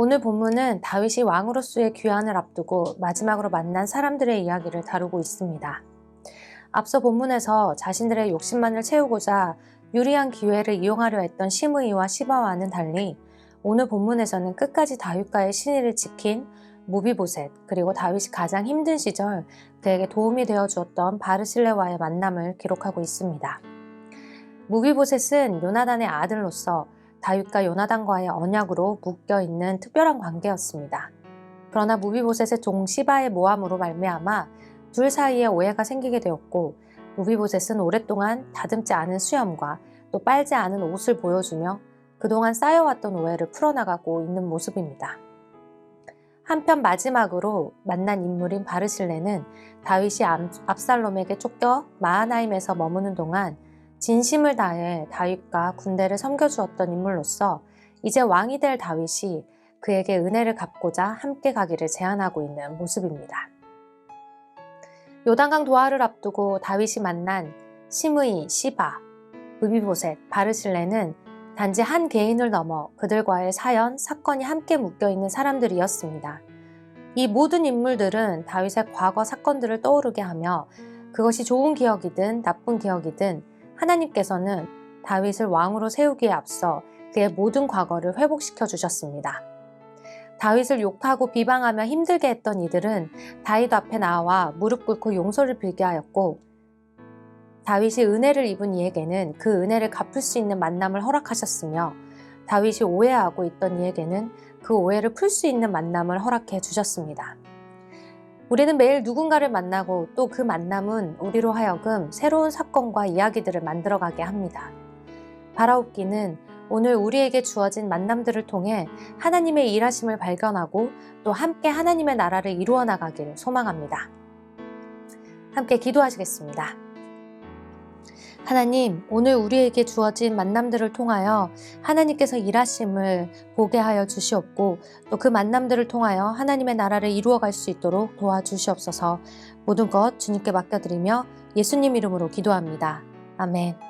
오늘 본문은 다윗이 왕으로서의 귀환을 앞두고 마지막으로 만난 사람들의 이야기를 다루고 있습니다. 앞서 본문에서 자신들의 욕심만을 채우고자 유리한 기회를 이용하려 했던 시므이와 시바와는 달리 오늘 본문에서는 끝까지 다윗과의 신의를 지킨 무비보셋 그리고 다윗이 가장 힘든 시절 그에게 도움이 되어 주었던 바르실레와의 만남을 기록하고 있습니다. 무비보셋은 요나단의 아들로서 다윗과 요나단과의 언약으로 묶여 있는 특별한 관계였습니다. 그러나 무비보셋의 종 시바의 모함으로 말미암아 둘 사이에 오해가 생기게 되었고 무비보셋은 오랫동안 다듬지 않은 수염과 또 빨지 않은 옷을 보여주며 그동안 쌓여왔던 오해를 풀어나가고 있는 모습입니다. 한편 마지막으로 만난 인물인 바르실레는 다윗이 암- 압살롬에게 쫓겨 마하나임에서 머무는 동안 진심을 다해 다윗과 군대를 섬겨주었던 인물로서 이제 왕이 될 다윗이 그에게 은혜를 갚고자 함께 가기를 제안하고 있는 모습입니다. 요단강 도하를 앞두고 다윗이 만난 시므이, 시바, 무비보셋, 바르실레는 단지 한 개인을 넘어 그들과의 사연, 사건이 함께 묶여 있는 사람들이었습니다. 이 모든 인물들은 다윗의 과거 사건들을 떠오르게 하며 그것이 좋은 기억이든 나쁜 기억이든 하나님께서는 다윗을 왕으로 세우기에 앞서 그의 모든 과거를 회복시켜 주셨습니다. 다윗을 욕하고 비방하며 힘들게 했던 이들은 다윗 앞에 나와 무릎 꿇고 용서를 빌게 하였고 다윗이 은혜를 입은 이에게는 그 은혜를 갚을 수 있는 만남을 허락하셨으며 다윗이 오해하고 있던 이에게는 그 오해를 풀 수 있는 만남을 허락해 주셨습니다. 우리는 매일 누군가를 만나고 또 그 만남은 우리로 하여금 새로운 사건과 이야기들을 만들어가게 합니다. 바라옵기는 오늘 우리에게 주어진 만남들을 통해 하나님의 일하심을 발견하고 또 함께 하나님의 나라를 이루어 나가기를 소망합니다. 함께 기도하시겠습니다. 하나님, 오늘 우리에게 주어진 만남들을 통하여 하나님께서 일하심을 보게 하여 주시옵고 또 그 만남들을 통하여 하나님의 나라를 이루어갈 수 있도록 도와주시옵소서 모든 것 주님께 맡겨드리며 예수님 이름으로 기도합니다. 아멘.